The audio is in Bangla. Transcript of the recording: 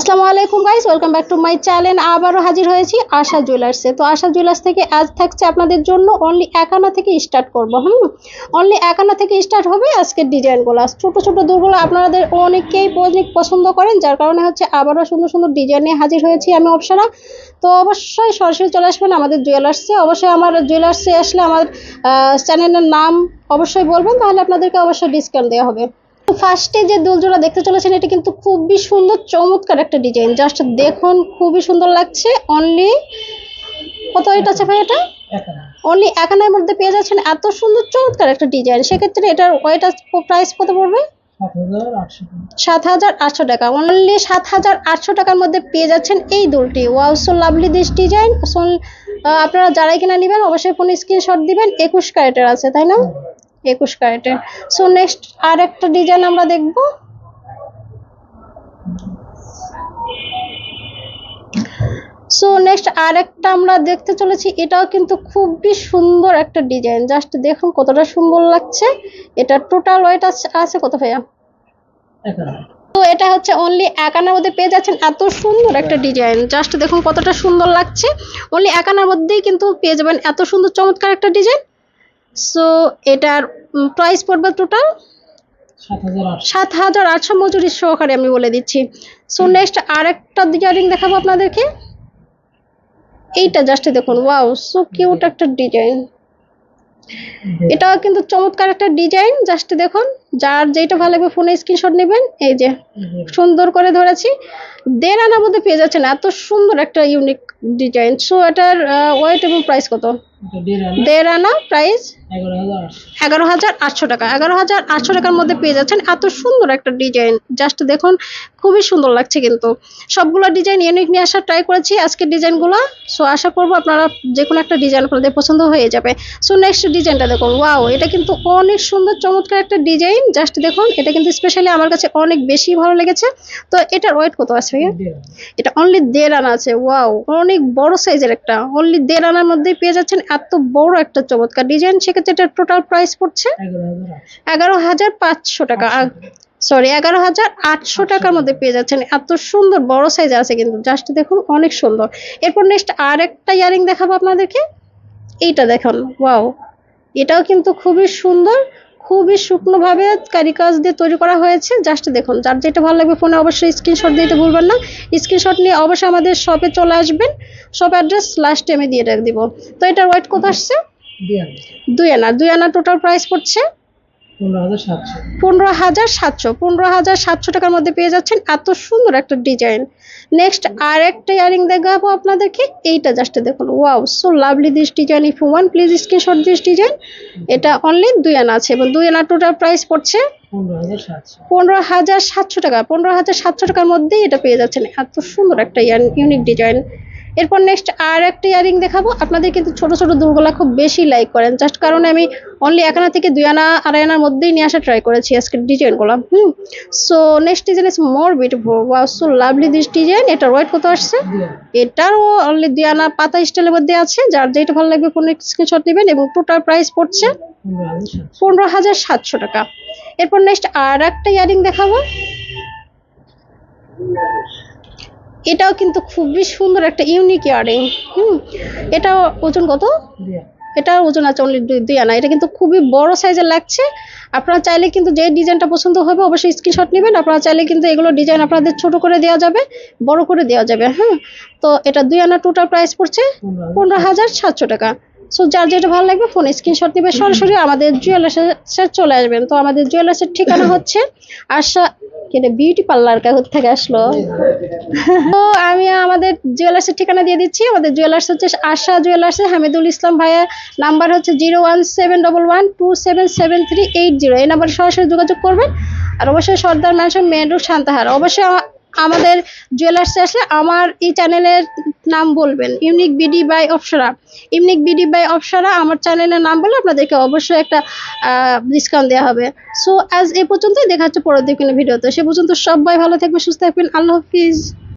আসসালামু আলাইকুম guys welcome back to my channel আবারও হাজির হয়েছি আশা জুয়েলার্সে তো আশা জুয়েলার্স থেকে আজ থাকছে আপনাদের জন্য অনলি একানা থেকে স্টার্ট করব, হুম? অনলি একানা থেকে স্টার্ট হবে আজকের ডিজাইনগুলো ছোট ছোট দুগুলো আপনাদের অনেকেই অনেক পছন্দ করেন, যার কারণে হচ্ছে আবারও সুন্দর সুন্দর ডিজাইন নিয়ে হাজির হয়েছি আমি অপসরা। তো অবশ্যই সরাসরি চলে আসবেন আমাদের জুয়েলার্সে অবশ্যই আমার জুয়েলার্সে আসলে আমার চ্যানেলের নাম অবশ্যই বলবেন, তাহলে আপনাদেরকে অবশ্যই ডিসকাউন্ট দেওয়া হবে। ফার্স্টে যে দুলজোড়া দেখতে চলেছেন এটা কিন্তু খুবই সুন্দর চমৎকার একটা ডিজাইন। জাস্ট দেখুন খুবই সুন্দর লাগছে। অনলি কত এটা আছে ভাই এটা? অনলি একানের মধ্যে পেয়ে যাচ্ছেন। এত সুন্দর চমৎকার একটা ডিজাইন। সেক্ষেত্রে এটার ওয়েটা প্রাইস কত পড়বে? সাত হাজার আটশো। টাকা। অনলি সাত হাজার আটশো টাকার মধ্যে পেয়ে যাচ্ছেন এই দুলটি। Wow so lovely this design আপনারা যারাই কিনা নেবেন অবশ্যই ফোন স্ক্রিনশট দিবেন। একুশ ক্যারেটের আছে তাই না? একুশ ক্যারেটের। সো নেক্সট আর একটা ডিজাইন আমরা দেখব। সো নেক্সট আর একটা আমরা দেখতে চলেছি। এটাও কিন্তু খুবই সুন্দর একটা ডিজাইন জাস্ট দেখুন কতটা সুন্দর লাগছে। এটা টোটাল ওয়েট আছে কত ভাইয়া? তো এটা হচ্ছে অনলি একানার মধ্যে পেয়ে যাচ্ছেন। এত সুন্দর একটা ডিজাইন জাস্ট দেখুন কতটা সুন্দর লাগছে। অনলি একানার মধ্যেই কিন্তু পেয়ে যাবেন। এত সুন্দর চমৎকার একটা ডিজাইন সো এটার প্রাইস পড়বে টোটাল সাত হাজার আটশো। মজুরি সহকারে আমি বলে দিচ্ছি। সো নেক্সট আরেকটা ডিজাইনিং দেখাবো আপনাদেরকে। এইটা জাস্ট দেখুন ওয়াও সো কিউট একটা ডিজাইন এটাও কিন্তু চমৎকার একটা ডিজাইন জাস্ট দেখুন যার যেটা ভালো লাগবে ফোনে স্ক্রিনশট নেবেন এই যে সুন্দর করে ধরেছি। দেড় আনার মধ্যে পেয়ে যাচ্ছেন এত সুন্দর একটা ইউনিক ডিজাইন সো এটার ওয়েট এবং প্রাইস কত? দেড় আনা। প্রাইস এগারো হাজার আটশো টাকা। এগারো হাজার আটশো টাকার মধ্যে পেয়ে যাচ্ছেন এত সুন্দর একটা ডিজাইন। জাস্ট দেখুন খুবই সুন্দর লাগছে কিন্তু। সবগুলো ডিজাইন ইউনিক নিয়ে আসার ট্রাই করেছি আজকের ডিজাইনগুলো। সো আশা করব আপনারা যে কোনো একটা ডিজাইন আপনাদের পছন্দ হয়ে যাবে। সো নেক্সট ডিজাইনটা দেখুন। ওয়াও এটা কিন্তু অনেক সুন্দর চমৎকার একটা ডিজাইন। জাস্ট দেখুন এটা কিন্তু স্পেশালি আমার কাছে অনেক বেশি ভালো লেগেছে। তো এটার ওয়েট কত আছে ভাইয়া? এটা অনলি দেড় আনা আছে। ওয়াও অনেক বড় সাইজের একটা। অনলি দেড় আনার মধ্যেই পেয়ে যাচ্ছেন এত বড় একটা চমৎকার ডিজাইন। সেক্ষেত্রে এটার টোটাল প্রাইস পড়ছে? এগারো হাজার পাঁচশো টাকা। সরি এগারো হাজার আটশো টাকার মধ্যে পেয়ে যাচ্ছেন। এত সুন্দর বড় সাইজ আছে কিন্তু। জাস্ট দেখুন অনেক সুন্দর। এরপর নেক্সট আর একটা ইয়ারিং দেখাবো আপনাদেরকে। এইটা দেখুন ওয়াও এটাও কিন্তু খুবই সুন্দর খুবই শুকনোভাবে কারিকাজ দিয়ে তৈরি করা হয়েছে। জাস্ট দেখুন যার যেটা ভালো লাগবে ফোনে অবশ্যই স্ক্রিনশট দিতে ভুলবেন না। স্ক্রিনশট নিয়ে অবশ্যই আমাদের শপে চলে আসবেন। শপ অ্যাড্রেস লাস্টে আমি দিয়ে দিব। তো এটার ওয়েট কত আসছে। দুই আনা। দুই আনা। টোটাল প্রাইস পড়ছে? পনেরো হাজার সাতশো। পনেরো হাজার সাতশো। টাকার মধ্যে পেয়ে যাচ্ছেন এত সুন্দর একটা ডিজাইন নেক্সট আর একটা ইয়ারিং দেখাবো আপনাদেরকে। এইটা জাস্ট দেখুন। Wow so lovely this design if one please screenshot this design এটা অনলি দুই আনা আছে এবং দুই আনা টোটাল প্রাইস পড়ছে পনেরো হাজার সাতশো। টাকা। পনেরো হাজার সাতশো টাকার মধ্যেই এটা পেয়ে যাচ্ছেন। এত সুন্দর একটা ইউনিক ডিজাইন এরপর নেক্সট আর একটা ইয়ারিং দেখাবো। আপনাদের কিন্তু ছোট ছোট দুর্গলা খুব বেশি লাইক করেন। জাস্ট কারণে আমি অনলি এক আনা থেকে দুই আনা, আড়াই আনার মধ্যেই নিয়ে আসা ট্রাই করেছি আজকের ডিজাইনগুলো হুম। So next design is more beautiful wow so lovely this design এটার ওয়েট কত আসছে? এটারও অনলি দুই আনা পাতা স্টাইলের মধ্যে আছে। যার যেটা ভালো লাগবে ফোনে স্ক্রিনশট নেবেন এবং টোটাল প্রাইস পড়ছে পনেরো হাজার সাতশো টাকা। এরপর নেক্সট আর একটা ইয়ারিং দেখাবো। এটাও কিন্তু খুবই সুন্দর একটা ইউনিক ইয়ারিং হুম? এটা ওজন কত? এটা ওজন আছে অনলি দুই দুই আনা। এটা কিন্তু খুবই বড় সাইজের লাগছে। আপনারা চাইলে কিন্তু যে ডিজাইনটা পছন্দ হবে অবশ্যই স্ক্রিনশট নেবেন। আপনারা চাইলে কিন্তু এগুলো ডিজাইন আপনাদের ছোট করে দেওয়া যাবে বড় করে দেওয়া যাবে হ্যাঁ তো এটা দুই আনা টোটাল প্রাইস পড়ছে পনেরো হাজার সাতশো টাকা। সো যার যেটা ভালো লাগবে ফোন স্ক্রিনশট নেবে সরাসরি আমাদের জুয়েলার্সে চলে আসবেন। তো আমাদের জুয়েলার্সের ঠিকানা হচ্ছে আশা কেন বিউটি পার্লার কোথা থেকে আসলো? তো আমি আমাদের জুয়েলার্সের ঠিকানা দিয়ে দিচ্ছি। আমাদের জুয়েলার্স হচ্ছে আশা জুয়েলার্সে হামিদুল ইসলাম ভাইয়া। নাম্বার হচ্ছে zero one seven double one two seven seven three eight zero. এই নাম্বারে সরাসরি যোগাযোগ করবেন। আর অবশ্যই Sardar mansion main road Santahar. অবশ্যই আমাদের জুয়েলার্সে আসলে আমার এই চ্যানেলের নাম বলবেন unique BD by Apsara unique BD by Apsara আমার চ্যানেলের নাম বলে আপনাদেরকে অবশ্যই একটা ডিসকাউন্ট দেওয়া হবে। সো আজ এ পর্যন্তই, দেখা হচ্ছে পরের দিন ভিডিওতে সে পর্যন্ত সবাই ভালো থাকবে সুস্থ থাকবেন। আল্লাহ হাফিজ।